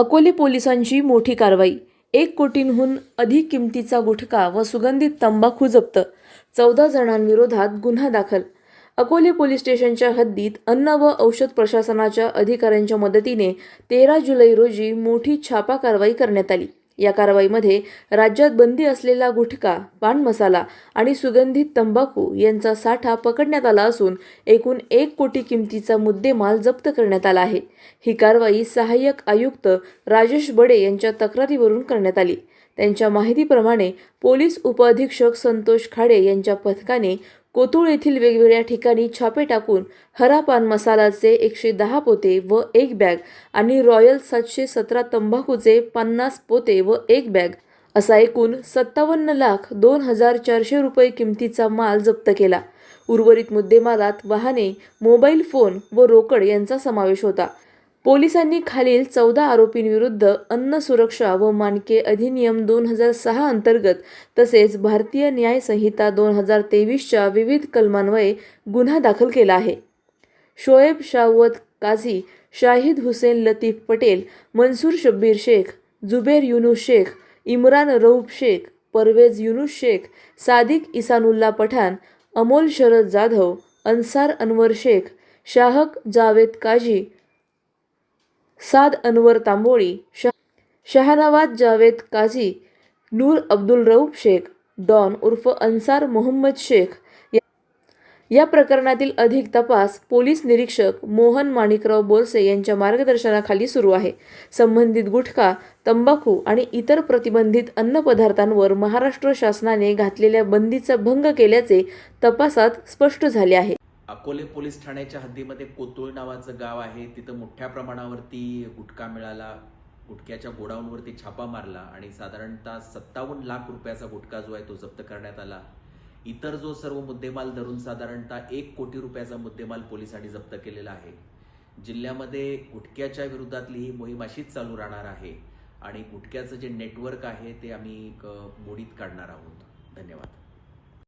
अकोले पोलिसांची मोठी कारवाई. एक कोटींहून अधिक किमतीचा गुटखा व सुगंधित तंबाखू जप्त. चौदा जणांविरोधात गुन्हा दाखल. अकोले पोलीस स्टेशनच्या हद्दीत अन्न व औषध प्रशासनाच्या अधिकाऱ्यांच्या मदतीने तेरा जुलै रोजी मोठी छापा कारवाई करण्यात आली. या कारवाईमध्ये राज्यात बंदी असलेला गुटखा पान मसाला आणि सुगंधित तंबाखू यांचा साठा पकडण्यात आला असून एकूण एक कोटी किमतीचा मुद्देमाल जप्त करण्यात आला आहे. ही कारवाई सहाय्यक आयुक्त राजेश बडे यांच्या तक्रारीवरून करण्यात आली. त्यांच्या माहितीप्रमाणे पोलीस उपअधीक्षक संतोष खाडे यांच्या पथकाने कोतुळ येथील वेगवेगळ्या ठिकाणी छापे टाकून हरा पान मसालाचे एकशे दहा पोते व एक बॅग आणि रॉयल सातशे सतरा तंबाखूचे पन्नास पोते व एक बॅग असा एकूण सत्तावन्न लाख दोन हजार चारशे रुपये किमतीचा माल जप्त केला. उर्वरित मुद्देमालात वाहने मोबाईल फोन व रोकड यांचा समावेश होता. पोलिसांनी खालील चौदा आरोपींविरुद्ध अन्न सुरक्षा व मानके अधिनियम दोन हजार सहा अंतर्गत तसेच भारतीय न्याय संहिता दोन हजार तेवीसच्या विविध कलमान्वये गुन्हा दाखल केला आहे. शोएब शावत काझी शाहिद हुसेन लतीफ पटेल मनसूर शब्बीर शेख जुबेर युनुस शेख इम्रान रऊफ शेख परवेज युनुस शेख सादिक इसानुल्ला पठाण अमोल शरद जाधव अन्सार अनवर शेख शाहक जावेद काझी साद अनवर तांबोळी शह शहानवाज जावेद काझी नूर अब्दुल रऊफ शेख डॉन उर्फ अन्सार मोहम्मद शेख या- या प्रकरणातील अधिक तपास पोलीस निरीक्षक मोहन माणिकराव बोरसे यांच्या मार्गदर्शनाखाली सुरू आहे. संबंधित गुटखा तंबाखू आणि इतर प्रतिबंधित अन्नपदार्थांवर महाराष्ट्र शासनाने घातलेल्या बंदीचा भंग केल्याचे तपासात स्पष्ट झाले आहे. अकोले पोलीस ठाण्याच्या हद्दीमध्ये कोतुळ नावाचं गाव आहे. तिथं मोठ्या प्रमाणावरती गुटखा मिळाला. गुटख्याच्या गोडाऊनवरती छापा मारला आणि साधारणतः सत्तावन्न लाख रुपयाचा गुटखा जो आहे तो जप्त करण्यात आला. इतर जो सर्व मुद्देमाल धरून साधारणतः एक कोटी रुपयाचा मुद्देमाल पोलिसांनी जप्त केलेला आहे. जिल्ह्यामध्ये गुटख्याच्या विरोधातली ही मोहीम अशीच चालू राहणार आहे आणि गुटख्याचं जे नेटवर्क आहे ते आम्ही मोडीत काढणार आहोत. धन्यवाद.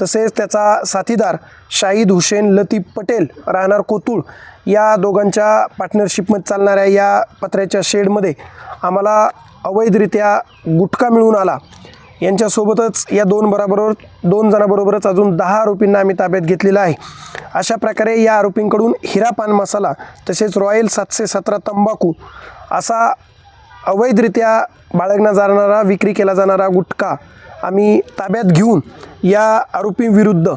तसेच त्याचा साथीदार शाहिद हुसेन लतीफ पटेल राहणार कोतुळ या दोघांच्या पार्टनरशिपमध्ये चालणाऱ्या या पत्र्याच्या शेडमध्ये आम्हाला अवैधरित्या गुटखा मिळून आला. यांच्यासोबतच या दोन बरोबर दोन जणांबरोबरच अजून दहा आरोपींना आम्ही ताब्यात घेतलेला आहे. अशा प्रकारे या आरोपींकडून हिरा पान मसाला तसेच रॉयल सातशे सतरा तंबाखू असा अवैधरित्या बाळगला जाणारा विक्री केला जाणारा गुटखा आम्ही ताब्यात घेऊन या आरोपींविरुद्ध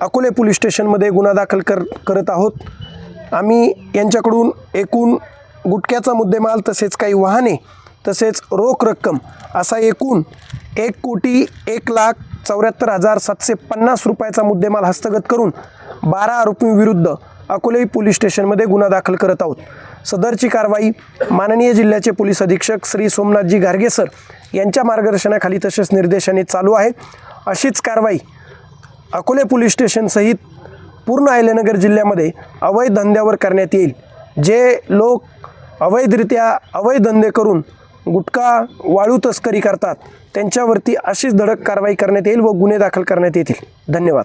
अकोले पोलीस स्टेशनमध्ये गुन्हा दाखल कर करत आहोत. आम्ही यांच्याकडून एकूण गुटख्याचा मुद्देमाल तसेच काही वाहने तसेच रोख रक्कम असा एकूण एक कोटी एक लाख चौऱ्याहत्तर हजार सातशे पन्नास रुपयाचा मुद्देमाल हस्तगत करून बारा आरोपींविरुद्ध अकोले पोलीस स्टेशनमध्ये गुन्हा दाखल करत आहोत. सदरची कारवाई माननीय जिल्ह्याचे पोलीस अधीक्षक श्री सोमनाथजी गार्गे सर यांच्या मार्गदर्शनाखाली तसेच निर्देशाने चालू आहे. अशीच कारवाई अकोले पोलीस स्टेशनसहित पूर्ण अहिल्यानगर जिल्ह्यामध्ये अवैध धंद्यावर करण्यात येईल. जे लोक अवैधरित्या अवैध धंदे करून गुटखा वाळू तस्करी करतात त्यांच्यावरती अशीच धडक कारवाई करण्यात येईल व गुन्हे दाखल करण्यात येतील. धन्यवाद.